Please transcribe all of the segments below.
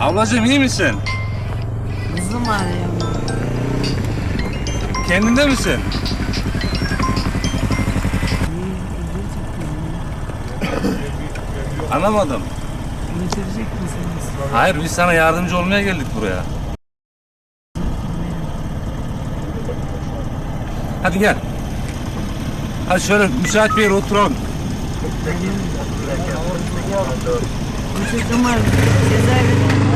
Ablacığım iyi misin? Kızım arıyor. Kendinde misin? Anlamadım. Götürecek misiniz? Hayır biz sana yardımcı olmaya geldik buraya. Hadi gel. Hadi şöyle müsait bir yere oturalım. Bu çocuğum var. Cezaevinde.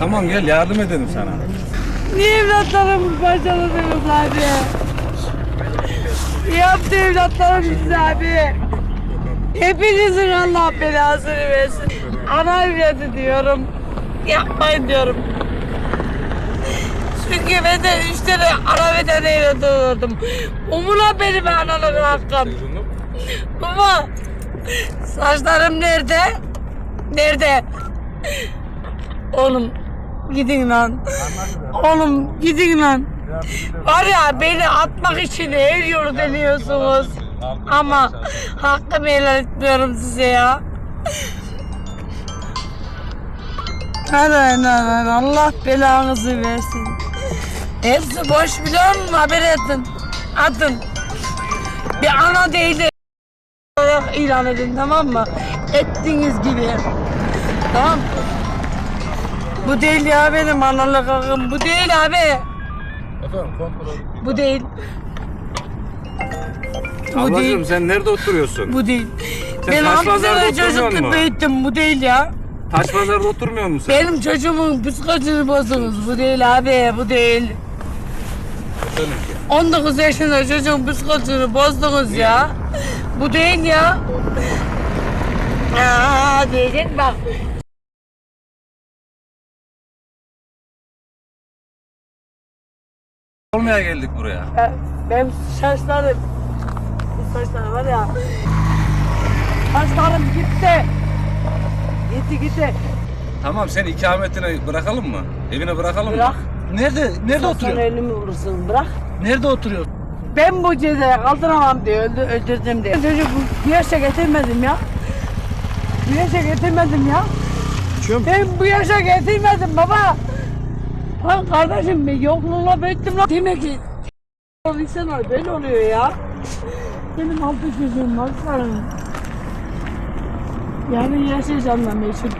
Tamam gel yardım edelim sana. Niye evlatlarımı parçaladınız abi? Ne yaptı evlatlarım size abi? Hepinizin Allah belasını versin. Ana evladı diyorum. Yapmayın diyorum. Çünkü ben de üç tane ana ve tane evladı doğurdum. Umuna benim analık hakkım. Baba, saçlarım nerede? Nerede? Oğlum gidin lan. Oğlum gidin lan. Var ya beni atmak için her yolu deniyorsunuz. Ama hakkımı helal etmiyorum size ya. Hadi lan Allah belanızı versin. Hepsi boş biliyor musun? Haber edin. Atın. Bir ana değil ilan edin tamam mı? Ettiğiniz gibi. Tamam? Bu değil ya benim analık hakkım. Bu değil abi. Efendim kontrol. Bu değil. Bu Ablacığım değil. sen nerede oturuyorsun? Bu değil. Sen ben taş pazarda oturmuyor çocukluk musun? büyüttüm. Bu değil ya. Taş pazarda oturmuyor musun sen? Benim çocuğumun psikolojisini bozdunuz. Bu değil abi. Bu değil. Efendim? 19 yaşında çocuğun psikolojisini bozdunuz ya. Bu değil ya. Aa diyecek bak. Olmaya geldik buraya. Ben, benim saçlarım, bu saçlar var ya. Saçlarım gitti. Gitti gitti. Tamam sen ikametine bırakalım mı? Evine bırakalım Bırak. mı? Nerede? Nerede Sen oturuyor? elimi vurursun bırak. Nerede oturuyor? Ben bu cezayı kaldıramam diye öldü, öldürdüm diye. Çocuğu bu, bu yaşa getirmedim ya. Yaşa getirmedim ya. İçiyor Ben bu yaşa getirmedim baba. Lan kardeşim ben yokluğuna büyüttüm lan. Demek ki insanlar böyle oluyor ya. Benim altı çocuğum var. Yani yaşayacağım ben meşhur.